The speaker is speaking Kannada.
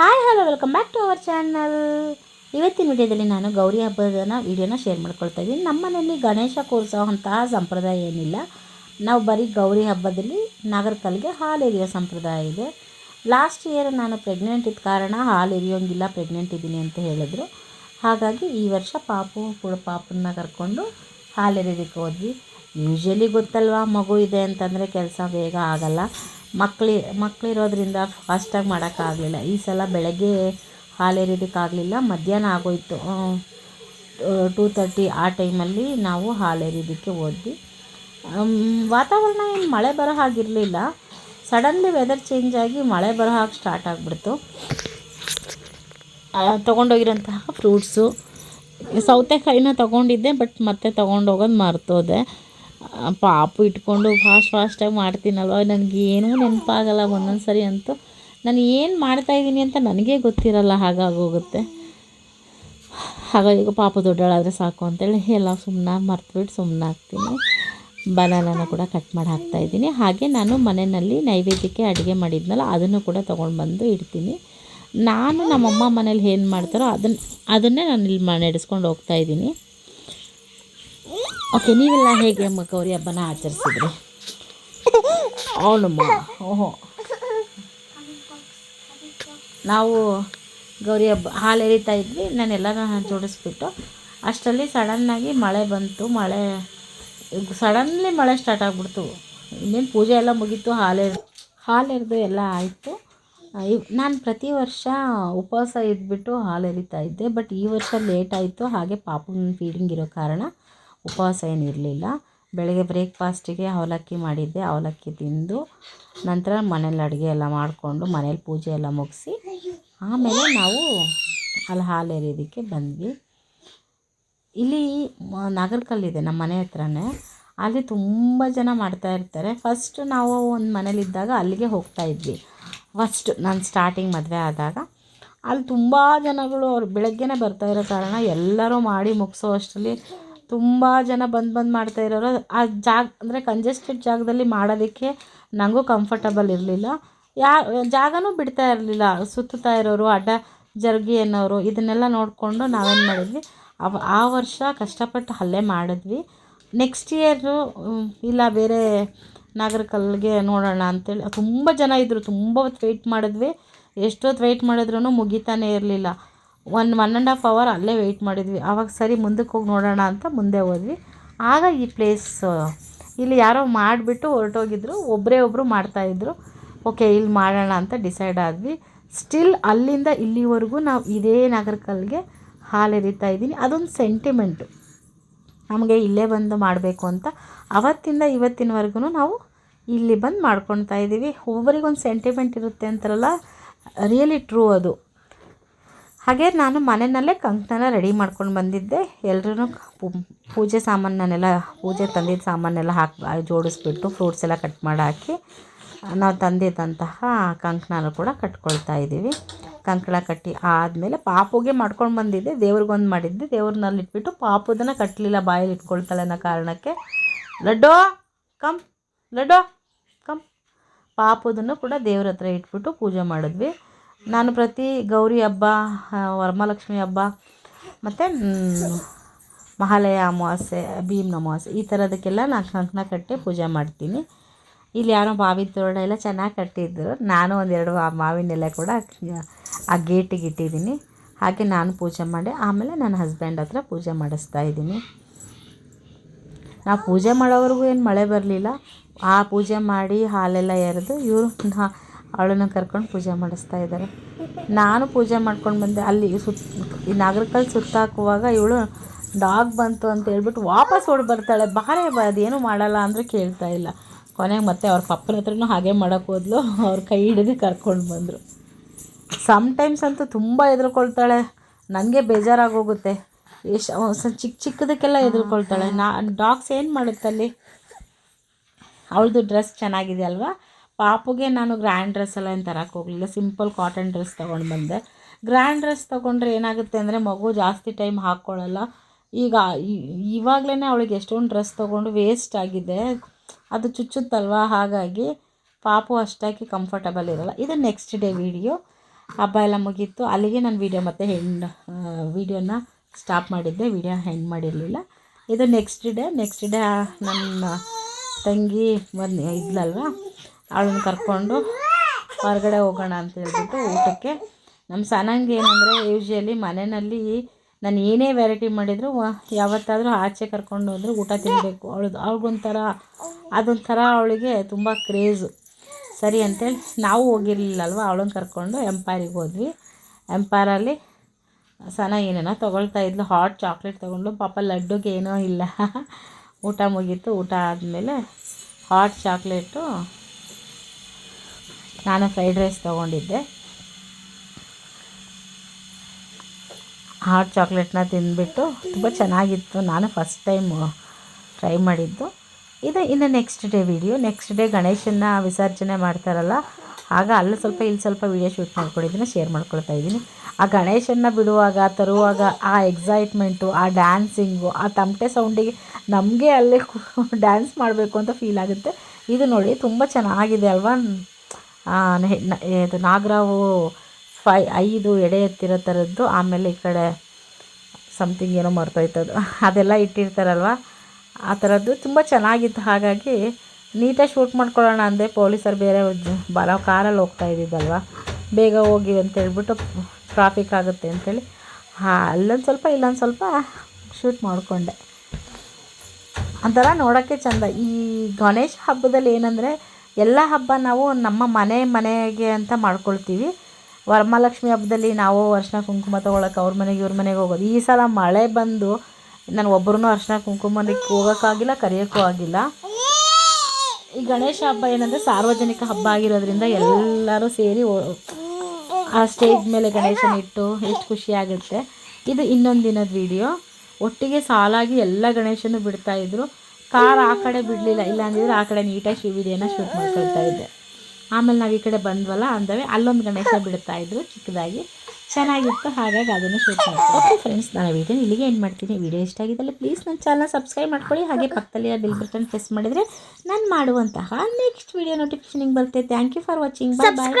Hi hello welcome back to our channel ಇವತ್ತಿನ ವಿಡಿಯೋದಲ್ಲಿ ನಾನು ಗೌರಿ ಹಬ್ಬದ ವಿಡಿಯೋನ ಶೇರ್ ಮಾಡ್ಕೊಳ್ತಾ ಇದ್ದೀನಿ. ನಮ್ಮ ಮನೆಯಲ್ಲಿ ಗಣೇಶ ಕೂರಿಸೋವಂತಹ ಸಂಪ್ರದಾಯ ಏನಿಲ್ಲ. ನಾವು ಬರೀ ಗೌರಿ ಹಬ್ಬದಲ್ಲಿ ನಾಗರ ಕಲ್ಲಿಗೆ ಹಾಲು ಎರಿಯೋ ಸಂಪ್ರದಾಯ ಇದೆ. ಲಾಸ್ಟ್ ಇಯರ್ ನಾನು ಪ್ರೆಗ್ನೆಂಟ್ ಇದ್ದ ಕಾರಣ ಹಾಲು ಎರಿಯೋಂಗಿಲ್ಲ ಪ್ರೆಗ್ನೆಂಟ್ ಇದ್ದೀನಿ ಅಂತ ಹೇಳಿದ್ರು. ಹಾಗಾಗಿ ಈ ವರ್ಷ ಪಾಪು ಕೂಡ ಪಾಪನ್ನ ಕರ್ಕೊಂಡು ಹಾಲು ಎರೆಯೋದಕ್ಕೆ ಹೋದ್ವಿ. ಯೂಶ್ವಲಿ ಗೊತ್ತಲ್ವಾ ಮಗು ಇದೆ ಅಂತಂದರೆ ಕೆಲಸ ಬೇಗ ಆಗಲ್ಲ. ಮಕ್ಳಿ ಮಕ್ಕಳಿರೋದ್ರಿಂದ ಫಾಸ್ಟಾಗಿ ಮಾಡೋಕ್ಕಾಗಲಿಲ್ಲ. ಈ ಸಲ ಬೆಳಗ್ಗೆ ಹಾಲು ಎರೆಯೋದಕ್ಕಾಗಲಿಲ್ಲ ಮಧ್ಯಾಹ್ನ ಆಗೋಯ್ತು. ಟೂ ತರ್ಟಿ ಆ ಟೈಮಲ್ಲಿ ನಾವು ಹಾಲು ಎರೆಯೋದಕ್ಕೆ ಹೋದ್ವಿ. ವಾತಾವರಣ ಏನು ಮಳೆ ಬರೋ ಹಾಗಿರಲಿಲ್ಲ. ಸಡನ್ಲಿ ವೆದರ್ ಚೇಂಜ್ ಆಗಿ ಮಳೆ ಬರೋ ಹಾಗೆ ಸ್ಟಾರ್ಟ್ ಆಗಿಬಿಡ್ತು. ತೊಗೊಂಡೋಗಿರೋಂತಹ ಫ್ರೂಟ್ಸು ಸೌತೆಕಾಯಿನ ತೊಗೊಂಡಿದ್ದೆ ಬಟ್ ಮತ್ತೆ ತೊಗೊಂಡೋಗೋದು ಮರ್ತೋದೆ. ಪಾಪು ಇಟ್ಕೊಂಡು ಫಾಸ್ಟ್ ಫಾಸ್ಟಾಗಿ ಮಾಡ್ತೀನಲ್ವ? ನನಗೇನೂ ನೆನಪಾಗಲ್ಲ ಒಂದೊಂದು ಸರಿ ಅಂತೂ. ನಾನು ಏನು ಮಾಡ್ತಾಯಿದ್ದೀನಿ ಅಂತ ನನಗೇ ಗೊತ್ತಿರಲ್ಲ ಹಾಗಾಗೋಗುತ್ತೆ ಹಾಗಾಗಿ ಪಾಪ ದೊಡ್ಡಳಾದರೆ ಸಾಕು ಅಂತೇಳಿ ಎಲ್ಲ ಸುಮ್ಮನೆ ಮರ್ತುಬಿಟ್ಟು ಸುಮ್ಮನೆ ಹಾಕ್ತೀನಿ. ಬನಾನನ ಕೂಡ ಕಟ್ ಮಾಡಿ ಹಾಕ್ತಾಯಿದ್ದೀನಿ ಹಾಗೆ ನಾನು ಮನೆಯಲ್ಲಿ ನೈವೇದ್ಯಕ್ಕೆ ಅಡುಗೆ ಮಾಡಿದ್ನಲ್ಲ, ಅದನ್ನು ಕೂಡ ತೊಗೊಂಡು ಬಂದು ಇಡ್ತೀನಿ. ನಾನು ನಮ್ಮಮ್ಮ ಮನೇಲಿ ಏನು ಮಾಡ್ತಾರೋ ಅದನ್ನು ಅದನ್ನೇ ನಾನು ಇಲ್ಲಿ ನಡೆಸ್ಕೊಂಡು ಹೋಗ್ತಾ ಇದ್ದೀನಿ. ಓಕೆ ನೀವೆಲ್ಲ ಹೇಗೆ ಅಮ್ಮ ಗೌರಿ ಹಬ್ಬನ ಆಚರಿಸಿದ್ರಿ? ಅವನಮ್ಮ, ಓಹೋ. ನಾವು ಗೌರಿ ಹಬ್ಬ, ಹಾಲು ಎರಿತಾ ಇದ್ವಿ ನಾನು ಜೋಡಿಸ್ಬಿಟ್ಟು, ಅಷ್ಟರಲ್ಲಿ ಸಡನ್ನಾಗಿ ಮಳೆ ಬಂತು, ಮಳೆ, ಸಡನ್ಲಿ ಮಳೆ ಸ್ಟಾರ್ಟ್ ಆಗಿಬಿಡ್ತು. ಇನ್ನೇನು ಪೂಜೆ ಎಲ್ಲ ಮುಗೀತು, ಹಾಲೆ ಹಾಲು ಎರೆದು ಎಲ್ಲ ಆಯಿತು. ನಾನು ಪ್ರತಿ ವರ್ಷ ಉಪವಾಸ ಇದ್ಬಿಟ್ಟು ಹಾಲು ಎರಿತಾ ಇದ್ದೆ, ಬಟ್ ಈ ವರ್ಷ ಲೇಟ್ ಆಯಿತು, ಹಾಗೆ ಪಾಪನ ಫೀಡಿಂಗ್ ಇರೋ ಕಾರಣ. ಉಪವಾಸ ಏನಿರಲಿಲ್ಲ ಬೆಳಗ್ಗೆ ಬ್ರೇಕ್ಫಾಸ್ಟಿಗೆ ಅವಲಕ್ಕಿ ಮಾಡಿದ್ದೆ. ಅವಲಕ್ಕಿ ತಿಂದು ನಂತರ ಮನೇಲಿ ಅಡುಗೆ ಎಲ್ಲ ಮಾಡಿಕೊಂಡು ಮನೇಲಿ ಪೂಜೆ ಎಲ್ಲ ಮುಗಿಸಿ ಆಮೇಲೆ ನಾವು ಅಲ್ಲಿ ಹಾಲು ಎರೆಯೋದಕ್ಕೆ ಬಂದ್ವಿ. ಇಲ್ಲಿ ನಾಗರಕಲ್ಲಿದೆ ನಮ್ಮ ಮನೆ ಹತ್ರನೇ. ಅಲ್ಲಿ ತುಂಬ ಜನ ಮಾಡ್ತಾ ಇರ್ತಾರೆ. ಫಸ್ಟ್ ನಾವು ಒಂದು ಮನೇಲಿದ್ದಾಗ ಅಲ್ಲಿಗೆ ಹೋಗ್ತಾ ಇದ್ವಿ. ಫಸ್ಟ್ ನಾನು ಸ್ಟಾರ್ಟಿಂಗ್ ಮದುವೆ ಆದಾಗ. ಅಲ್ಲಿ ತುಂಬ ಜನಗಳು ಅವ್ರು ಬೆಳಗ್ಗೆನೇ ಬರ್ತಾ ಇರೋ ಕಾರಣ ಎಲ್ಲರೂ ಮಾಡಿ ಮುಗಿಸೋ ಅಷ್ಟರಲ್ಲಿ ತುಂಬ ಜನ ಬಂದು ಬಂದು ಮಾಡ್ತಾ ಇರೋರು. ಆ ಜಾಗ, ಅಂದರೆ ಕಂಜೆಸ್ಟೆಡ್ ಜಾಗದಲ್ಲಿ ಮಾಡೋದಕ್ಕೆ ನನಗೂ ಕಂಫರ್ಟಬಲ್ ಇರಲಿಲ್ಲ. ಯಾ, ಜಾಗನೂ ಬಿಡ್ತಾ ಇರಲಿಲ್ಲ. ಸುತ್ತುತ್ತಾ ಇರೋರು ಅಡ್ಡ ಜರುಗಿ ಅನ್ನೋರು, ಇದನ್ನೆಲ್ಲ ನೋಡಿಕೊಂಡು ನಾವೇನು ಮಾಡಿದ್ವಿ? ಅವ, ಆ ವರ್ಷ ಕಷ್ಟಪಟ್ಟು ಅಲ್ಲೇ ಮಾಡಿದ್ವಿ. ನೆಕ್ಸ್ಟ್ ಇಯರು ಇಲ್ಲ ಬೇರೆ ನಾಗರಕಲ್ಲಿಗೆ ನೋಡೋಣ ಅಂತೇಳಿ, ತುಂಬ ಜನ ಇದ್ದರು ತುಂಬ ಹೊತ್ತು ವೆಯ್ಟ್ ಮಾಡಿದ್ವಿ. ಎಷ್ಟೊತ್ತು ವೆಯ್ಟ್ ಮಾಡಿದ್ರೂ ಮುಗಿತಾನೇ ಇರಲಿಲ್ಲ. One one and half hour ಅಲ್ಲೇ ವೆಯ್ಟ್ ಮಾಡಿದ್ವಿ. ಆವಾಗ ಸರಿ ಮುಂದಕ್ಕೆ ಹೋಗಿ ನೋಡೋಣ ಅಂತ ಮುಂದೆ ಹೋದ್ವಿ. ಆಗ ಈ ಪ್ಲೇಸ್ ಇಲ್ಲಿ ಯಾರೋ ಮಾಡಿಬಿಟ್ಟು ಹೊರಟೋಗಿದ್ರು. ಒಬ್ಬರೇ ಒಬ್ಬರು ಮಾಡ್ತಾಯಿದ್ರು ಓಕೆ ಇಲ್ಲಿ ಮಾಡೋಣ ಅಂತ ಡಿಸೈಡ್ ಆದ್ವಿ. ಸ್ಟಿಲ್ ಅಲ್ಲಿಂದ ಇಲ್ಲಿವರೆಗೂ ನಾವು ಇದೇ ನಾಗರಕಲ್ಗೆ ಹಾಲು ಎರಿತಾ ಇದ್ದೀನಿ. ಅದೊಂದು ಸೆಂಟಿಮೆಂಟು ನಮಗೆ ಇಲ್ಲೇ ಬಂದು ಮಾಡಬೇಕು ಅಂತ. ಅವತ್ತಿಂದ ಇವತ್ತಿನವರೆಗೂ ನಾವು ಇಲ್ಲಿ ಬಂದು ಮಾಡ್ಕೊಳ್ತಾ ಇದ್ದೀವಿ. ಒಬ್ಬರಿಗೊಂದು ಸೆಂಟಿಮೆಂಟ್ ಇರುತ್ತೆ ಅಂತಾರಲ್ಲ? ರಿಯಲಿ ಟ್ರೂ ಅದು. ಹಾಗೆ ನಾನು ಮನೆಯಲ್ಲೇ ಕಂಕಣನ ರೆಡಿ ಮಾಡ್ಕೊಂಡು ಬಂದಿದ್ದೆ. ಎಲ್ಲರೂ ಪೂಜೆ ಸಾಮಾನನ್ನೆಲ್ಲ, ಪೂಜೆ ತಂದಿದ್ದ ಸಾಮಾನೆಲ್ಲ ಹಾಕಿ ಜೋಡಿಸ್ಬಿಟ್ಟು ಫ್ರೂಟ್ಸ್ ಎಲ್ಲ ಕಟ್ ಮಾಡಿ ಹಾಕಿ ನಾವು ತಂದಿದ್ದಂತಹ ಕಂಕಣನ ಕೂಡ ಕಟ್ಕೊಳ್ತಾ ಇದ್ದೀವಿ. ಕಂಕಣ ಕಟ್ಟಿ ಆದಮೇಲೆ ಪಾಪುಗೆ ಮಾಡ್ಕೊಂಡು ಬಂದಿದ್ದೆ. ದೇವ್ರಿಗೊಂದು ಮಾಡಿದ್ದೆ. ದೇವ್ರನ್ನಲ್ಲಿ ಇಟ್ಬಿಟ್ಟು ಪಾಪುದನ್ನು ಕಟ್ಟಲಿಲ್ಲ ಬಾಯಲ್ಲಿ ಇಟ್ಕೊಳ್ತಾಳೆ ಅನ್ನೋ ಕಾರಣಕ್ಕೆ. ಲಡ್ಡೋ, ಕಮ್ ಲಡ್ಡೋ, ಕಮ್. ಪಾಪುದನ್ನು ಕೂಡ ದೇವ್ರ ಹತ್ರ ಇಟ್ಬಿಟ್ಟು ಪೂಜೆ ಮಾಡಿದ್ವಿ. ನಾನು ಪ್ರತಿ ಗೌರಿ ಹಬ್ಬ ವರಮಹಾಲಕ್ಷ್ಮಿ ಹಬ್ಬ, ಮತ್ತು ಮಹಾಲಯ ಅಮಾವಾಸ್ಯೆ ಭೀಮ್ನ ಅಮಾವಾಸ್ಯೆ, ಈ ಥರದಕ್ಕೆಲ್ಲ ನಾನು ಕಂಕಣ ಕಟ್ಟಿ ಪೂಜೆ ಮಾಡ್ತೀನಿ. ಇಲ್ಲಿ ಯಾರೋ ಮಾವಿನ ತೋರಣ ಎಲ್ಲ ಚೆನ್ನಾಗಿ ಕಟ್ಟಿದ್ರು. ನಾನು ಒಂದೆರಡು ಮಾವಿನ ಎಲೆ ಕೂಡ, ಆ ಗೇಟಿಗೆ ಇಟ್ಟಿದ್ದೀನಿ. ಹಾಗೆ ನಾನು ಪೂಜೆ ಮಾಡಿ, ಆಮೇಲೆ ನನ್ನ ಹಸ್ಬೆಂಡ್ ಹತ್ರ ಪೂಜೆ ಮಾಡಿಸ್ತಾ ಇದ್ದೀನಿ. ನಾವು ಪೂಜೆ ಮಾಡೋವರೆಗೂ ಏನು ಮಳೆ ಬರಲಿಲ್ಲ. ಆ ಪೂಜೆ ಮಾಡಿ ಹಾಲೆಲ್ಲ ಎರೆದು ಇವರು ಅವಳನ್ನು ಕರ್ಕೊಂಡು ಪೂಜೆ ಮಾಡಿಸ್ತಾ ಇದ್ದಾರೆ. ನಾನು ಪೂಜೆ ಮಾಡ್ಕೊಂಡು ಬಂದೆ. ಅಲ್ಲಿ ಸುತ್ತ ಈ ನಾಗರಕಲ್ಲಿ ಸುತ್ತಾಕುವಾಗ ಇವಳು ಡಾಗ್ ಬಂತು ಅಂತ ಹೇಳ್ಬಿಟ್ಟು ವಾಪಸ್ ಓಡಿ ಬರ್ತಾಳೆ. ಬಾರೇ ಬಾ ಅದೇನು ಮಾಡಲ್ಲ ಅಂದರೆ ಕೇಳ್ತಾ ಇಲ್ಲ. ಕೊನೆಗೆ ಮತ್ತೆ ಅವ್ರ ಪಪ್ಪನ ಹತ್ರನೂ ಹಾಗೆ ಮಾಡೋಕ್ಕೆ ಹೋದ್ಲು. ಅವ್ರ ಕೈ ಹಿಡಿದು ಕರ್ಕೊಂಡು ಬಂದರು. ಸಮ್ಟೈಮ್ಸ್ ಅಂತೂ ತುಂಬ ಹೆದರ್ಕೊಳ್ತಾಳೆ ನನಗೆ ಬೇಜಾರಾಗೋಗುತ್ತೆ. ಎಷ್ಟು ಚಿಕ್ಕ ಚಿಕ್ಕದಕ್ಕೆಲ್ಲ ಹೆದರ್ಕೊಳ್ತಾಳೆ ನಾ ಡಾಗ್ಸ್ ಏನು ಮಾಡುತ್ತಲ್ಲಿ? ಅವಳದು ಡ್ರೆಸ್ ಚೆನ್ನಾಗಿದೆ ಅಲ್ವಾ ಪಾಪುಗೆ ನಾನು ಗ್ರ್ಯಾಂಡ್ ಡ್ರೆಸ್ ಎಲ್ಲ ಏನು ತರಕ್ಕೆ ಹೋಗಲಿಲ್ಲ. ಸಿಂಪಲ್ ಕಾಟನ್ ಡ್ರೆಸ್ ತೊಗೊಂಡು ಬಂದೆ. ಗ್ರ್ಯಾಂಡ್ ಡ್ರೆಸ್ ತೊಗೊಂಡ್ರೆ ಏನಾಗುತ್ತೆ ಅಂದರೆ ಮಗು ಜಾಸ್ತಿ ಟೈಮ್ ಹಾಕ್ಕೊಳ್ಳಲ್ಲ ಈಗ ಇವಾಗಲೇ ಅವಳಿಗೆ ಎಷ್ಟೊಂದು ಡ್ರೆಸ್ ತೊಗೊಂಡು ವೇಸ್ಟ್ ಆಗಿದೆ. ಅದು ಚುಚ್ಚುತ್ತಲ್ವ? ಹಾಗಾಗಿ ಪಾಪು ಅಷ್ಟಾಗಿ ಕಂಫರ್ಟಬಲ್ ಇರಲ್ಲ. ಇದು ನೆಕ್ಸ್ಟ್ ಡೇ ವಿಡಿಯೋ ಹಬ್ಬ ಎಲ್ಲ ಮುಗೀತು. ಅಲ್ಲಿಗೆ ನಾನು ವೀಡಿಯೋ ಮತ್ತೆ ಹೆಣ್ಣು ವೀಡಿಯೋನ ಸ್ಟಾಪ್ ಮಾಡಿದ್ದೆ. ವೀಡಿಯೋ ಹೆಂಡ್ ಮಾಡಿರಲಿಲ್ಲ. ಇದು ನೆಕ್ಸ್ಟ್ ಡೇ ನೆಕ್ಸ್ಟ್ ಡೇ ನನ್ನ ತಂಗಿ ಬಂದು ಇದ್ಲಲ್ವ? ಅವಳನ್ನ ಕರ್ಕೊಂಡು ಹೊರಗಡೆ ಹೋಗೋಣ ಅಂತ ಹೇಳ್ಬಿಟ್ಟು ಊಟಕ್ಕೆ. ನಮ್ಮ ಸನಂಗೆ ಏನಂದರೆ ಯೂಶ್ವಲಿ ಮನೆಯಲ್ಲಿ ನಾನು ಏನೇ ವೆರೈಟಿ ಮಾಡಿದರೂ ಯಾವತ್ತಾದರೂ ಆಚೆ ಕರ್ಕೊಂಡು ಹೋದರೆ ಊಟ ತಿನ್ನಬೇಕು ಅವಳದು, ಅವ್ಳಿಗೊಂಥರ, ಅದೊಂಥರ ಅವಳಿಗೆ ತುಂಬ ಕ್ರೇಜು ಸರಿ ಅಂತೇಳಿ ನಾವು ಹೋಗಿರ್ಲಿಲ್ಲಲ್ವ, ಅವಳನ್ನ ಕರ್ಕೊಂಡು ಎಂಪೈರಿಗೆ ಹೋದ್ವಿ. ಎಂಪೈರಲ್ಲಿ ಸನ ಏನೇನೋ ತೊಗೊಳ್ತಾ ಇದ್ಲು. ಹಾಟ್ ಚಾಕ್ಲೇಟ್ ತೊಗೊಂಡು ಪಾಪ ಲಡ್ಡುಗೆ ಏನೋ ಇಲ್ಲ. ಊಟ ಮುಗೀತು. ಊಟ ಆದಮೇಲೆ ಹಾಟ್ ಚಾಕ್ಲೇಟು ನಾನು ಫ್ರೈಡ್ ರೈಸ್ ತೊಗೊಂಡಿದ್ದೆ. ಹಾಟ್ ಚಾಕ್ಲೇಟ್ನ ತಿಂದ್ಬಿಟ್ಟು ತುಂಬ ಚೆನ್ನಾಗಿತ್ತು. ನಾನು ಫಸ್ಟ್ ಟೈಮು ಟ್ರೈ ಮಾಡಿದ್ದು. ಇದು, ಇನ್ನು next day video next day ಗಣೇಶನ ವಿಸರ್ಜನೆ ಮಾಡ್ತಾರಲ್ಲ, ಆಗ ಅಲ್ಲಿ ಸ್ವಲ್ಪ, ಇಲ್ಲಿ ಸ್ವಲ್ಪ ವಿಡಿಯೋ ಶೂಟ್ ಮಾಡ್ಕೊಂಡಿದ್ದೀನಿ ಶೇರ್ ಮಾಡ್ಕೊಳ್ತಾ ಇದ್ದೀನಿ. ಆ ಗಣೇಶನ್ನ ಬಿಡುವಾಗ, ತರುವಾಗ ಆ ಎಕ್ಸೈಟ್ಮೆಂಟು ಆ ಡ್ಯಾನ್ಸಿಂಗು ಆ ತಮಟೆ ಸೌಂಡಿಗೆ ನಮಗೆ ಅಲ್ಲೇ ಡ್ಯಾನ್ಸ್ ಮಾಡಬೇಕು ಅಂತ ಫೀಲ್ ಆಗುತ್ತೆ. ಇದು ನೋಡಿ, ತುಂಬ ಚೆನ್ನಾಗಿದೆ ಅಲ್ವಾ? ಇದು ನಾಗರಾವು ಫೈ, ಐದು ಎಡೆ ಎತ್ತಿರೋ ಥರದ್ದು ಆಮೇಲೆ ಈ ಕಡೆ ಸಮಥಿಂಗ್ ಏನೋ ಮರ್ತೋಯ್ತದು. ಅದೆಲ್ಲ ಇಟ್ಟಿರ್ತಾರಲ್ವ? ಆ ಥರದ್ದು ತುಂಬ ಚೆನ್ನಾಗಿತ್ತು. ಹಾಗಾಗಿ ನೀಟಾಗಿ ಶೂಟ್ ಮಾಡ್ಕೊಳ್ಳೋಣ ಅಂದೆ. ಪೊಲೀಸರು ಬೇರೆ ಬರೋ ಕಾರಲ್ಲಿ ಹೋಗ್ತಾ ಇದ್ದಿದ್ದಲ್ವ? ಬೇಗ ಹೋಗಿ ಅಂತ ಹೇಳ್ಬಿಟ್ಟು ಟ್ರಾಫಿಕ್ ಆಗುತ್ತೆ ಅಂಥೇಳಿ ಹಾಂ, ಅಲ್ಲೊಂದು ಸ್ವಲ್ಪ, ಇಲ್ಲೊಂದು ಸ್ವಲ್ಪ ಶೂಟ್ ಮಾಡಿಕೊಂಡೆ. ಒಂಥರ ನೋಡೋಕ್ಕೆ ಚಂದ. ಈ ಗಣೇಶ ಹಬ್ಬದಲ್ಲಿ ಏನಂದರೆ ಎಲ್ಲ ಹಬ್ಬ ನಾವು ನಮ್ಮ ಮನೆ ಮನೆಗೆ ಅಂತ ಮಾಡ್ಕೊಳ್ತೀವಿ. ವರಮಹಾಲಕ್ಷ್ಮಿ ಹಬ್ಬದಲ್ಲಿ ನಾವು ಅರ್ಶಿನ ಕುಂಕುಮ ತೊಗೊಳಕ್ಕೆ ಅವ್ರ ಮನೆಗೆ, ಇವ್ರ ಮನೆಗೆ ಹೋಗೋದು. ಈ ಸಲ ಮಳೆ ಬಂದು ನಾನು ಒಬ್ಬರೂ ಅರ್ಶಿನ ಕುಂಕುಮಕ್ಕೆ ಹೋಗೋಕ್ಕಾಗಿಲ್ಲ, ಕರೆಯೋಕ್ಕೂ ಆಗಿಲ್ಲ. ಈ ಗಣೇಶ ಹಬ್ಬ ಏನಂದರೆ ಸಾರ್ವಜನಿಕ ಹಬ್ಬ ಆಗಿರೋದ್ರಿಂದ ಎಲ್ಲರೂ ಸೇರಿ ಆ ಸ್ಟೇಜ್ ಮೇಲೆ ಗಣೇಶನ ಇಟ್ಟು ಎಷ್ಟು ಖುಷಿಯಾಗುತ್ತೆ ಇದು ಇನ್ನೊಂದು ದಿನದ ವಿಡಿಯೋ ಒಟ್ಟಿಗೆ ಸಾಲಾಗಿ ಎಲ್ಲ ಗಣೇಶನೂ ಬಿಡ್ತಾ ಇದ್ರು. ಕಾರ್ ಆ ಕಡೆ ಬಿಡಲಿಲ್ಲ ಇಲ್ಲ ಅಂದಿದ್ರೆ ಆ ಕಡೆ ನೀಟಾಗಿ ಶಿ ವಿಡಿಯೋನ ಶೂಟ್ ಮಾಡ್ಕೊಳ್ತಾ ಇದ್ದೆ. ಆಮೇಲೆ ನಾವು ಈ ಕಡೆ ಬಂದ್ವಲ್ಲ ಅಂದವೆ ಅಲ್ಲೊಂದು ಗಣೇಶ ಬಿಡ್ತಾ ಇದ್ರು ಚಿಕ್ಕದಾಗಿ. ಚೆನ್ನಾಗಿತ್ತು ಹಾಗಾಗಿ ಅದನ್ನು ಶೂಟ್ ಮಾಡ್ತೀನಿ ಓಕೆ ಫ್ರೆಂಡ್ಸ್ ನಾನು ವಿಡಿಯೋ ಇಲ್ಲಿಗೆ ಏನು ಮಾಡ್ತೀನಿ. ವಿಡಿಯೋ ಇಷ್ಟ ಆಗಿದ್ದಲ್ಲಿ ಪ್ಲೀಸ್ ನನ್ನ ಚಾನಲ್ ಸಬ್ಸ್ಕ್ರೈಬ್ ಮಾಡ್ಕೊಳ್ಳಿ. ಹಾಗೆ ಪಕ್ಕದಲ್ಲಿ ಬಿಲ್ ಬಟನ್ ಪ್ರೆಸ್ ಮಾಡಿದರೆ ನಾನು ಮಾಡುವಂತಹ ನೆಕ್ಸ್ಟ್ ವೀಡಿಯೋ ನೋಟಿಫಿಕೇಶನಿಗೆ ಬರುತ್ತೆ. Thank you for watching bye